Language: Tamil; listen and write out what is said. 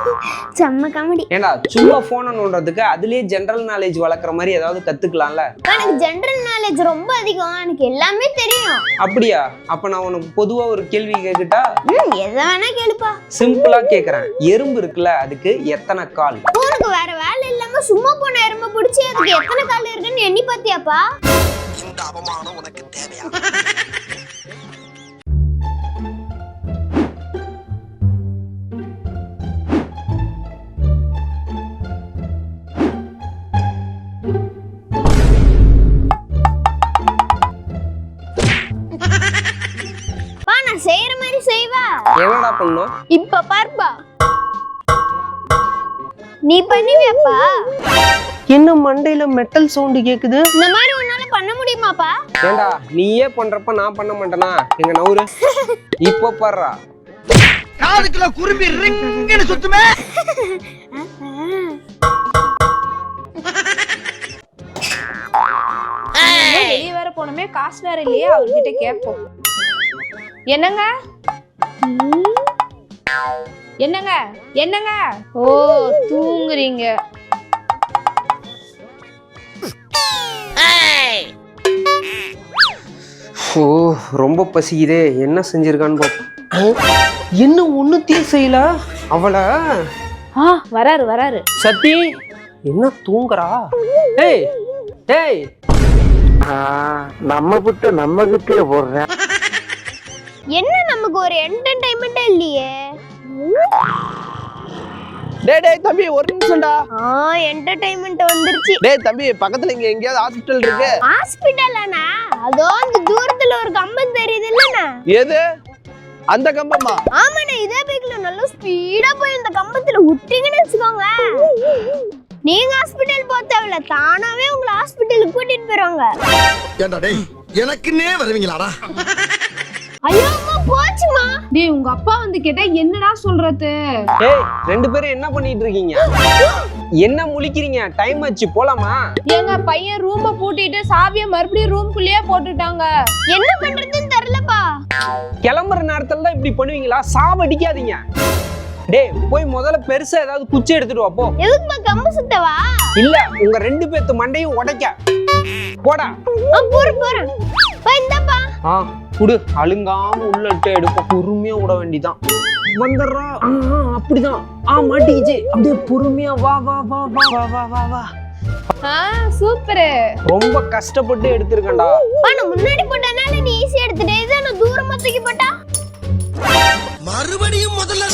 செம்ம காமெடி ஏண்டா சும்மா போனை நோண்டுறதுக்கு அதுலயே ஜெனரல் நாலேஜ் வளர்க்குற மாதிரி ஏதாவது கத்துக்கலாம்ல? எனக்கு ஜெனரல் நாலேஜ் ரொம்ப அதிகம். எனக்கு எல்லாமே தெரியும். அப்படியா? அப்ப நான் உனக்கு பொதுவா ஒரு கேள்வி கேட்கட்டா ம் எதை வேணா கேளுப்பா. சிம்பிளா கேக்குறேன். எறும்பு இருக்குல்ல அதுக்கு எத்தனை கால்? உனக்கு வேற வேலை இல்லாம சும்மா போன எறும்ப பிடிச்சி அதுக்கு எத்தனை கால் இருக்குன்னு எண்ணி பாத்தியாப்பா இந்த அவமானம் உனக்கு தேவையா? நான் செய்யற மாதிரி செய்வா. என்னடா பண்ணும் இப்ப பார்ப்பா. நீ பண்ணுவியாப்பா என்ன மண்டையில மெட்டல் சவுண்டு கேக்குது. இந்த மாதிரி உன்னால பண்ண முடியுமாப்பா? ஏண்டா நீயே பண்றப்ப நான் பண்ண மாட்டேனா? எங்க நவுரு? இப்போ பாடுறா காதுக்குள்ள குரும்பி ரிங்குன்னு சுத்துமே. போனோமே காசு வேற இல்லையே அவர்கிட்ட கேட்போம் என்னங்க? என்னங்க? என்னங்க? ஓ தூங்குறீங்க. ஓ ரொம்ப பசிக்குதே. என்ன செஞ்சிருக்கான்னு பார்ப்போம் என்ன ஒண்ணுத்தையும் செய்யல? அவளை? ஆ வராரு வராரு. சத்தி என்ன தூங்குறா? ஏய் ஏய் நம்ம புட்டு நம்ம கிட்டே போடுறேன் என்ன நமக்கு ஒரு என்டர்டைன்மெண்ட் இல்லையே? டேய் டேய் தம்பி ஒரு நிமிஷம்டா. ஆ என்டர்டைன்மெண்ட் வந்துருச்சு. டேய் தம்பி பக்கத்துல இங்க எங்கேயாவது ஹாஸ்பிட்டல் இருக்கு. ஹாஸ்பிட்டல் அண்ணா? அதோ அந்த தூரத்துல ஒரு கம்பம் தெரியுது இல்லண்ணா எது? அந்த கம்பமா? ஆமாண்ணா இதே பைக்ல நல்லா ஸ்பீடா போய் இந்த கம்பத்துல விட்டீங்கன்னு வச்சுக்கோங்க நீங்க தேவையில்ல. தானாவே உங்களை ஹாஸ்பிட்டலுக்கு கூட்டிட்டு போயிருவாங்க. ஏண்டா டேய் எனக்குன்னே வருவீங்களாடா? ஐயோ அம்மா போச்சுமா. டேய் உங்க அப்பா வந்து கேட்டா என்னடா சொல்றது? ஏய் ரெண்டு பேரும் என்ன பண்ணிட்டு இருக்கீங்க? என்ன முழிக்கிறீங்க? டைம் ஆச்சு போலாமா? எங்க பையன் ரூம பூட்டிட்டு சாவிய மறுபடியும் ரூம்குள்ளேயே போட்டுட்டாங்க. என்ன பண்றதுன்னு தெரியலப்பா. கிளம்புற நேரத்துல தான் இப்படி பண்ணுவீங்களா? சாவடிக்காதீங்க. டேய் போய் முதல்ல பெருசா ஏதாவது குச்சி எடுத்துட்டு வா போ. எதுக்குப்பா கம்பு சுத்தவா? இல்ல உங்க ரெண்டு பேத்து மண்டையும் உடைக்க. போடா. போறேன் போறேன் பா இந்தாப்பா. ஆ குடு. அழுங்காம உள்ள இட்டு எடுப்போம். பொறுமையா விட வேண்டிதான். வந்துடுறா. அப்படிதான். ஆ மாட்டிக்கிச்சு. அப்படியே பொறுமையா வா வா வா வா வா வா வா வா. ஆ சூப்பர். ரொம்ப கஷ்டப்பட்டு எடுத்திருக்கேன்டா. நான் முன்னாடி போட்டனால நீ ஈஸியா எடுத்துட்டே. இதை நான் தூரமா தூக்கி போட்டா? மறுபடியும் முதல்ல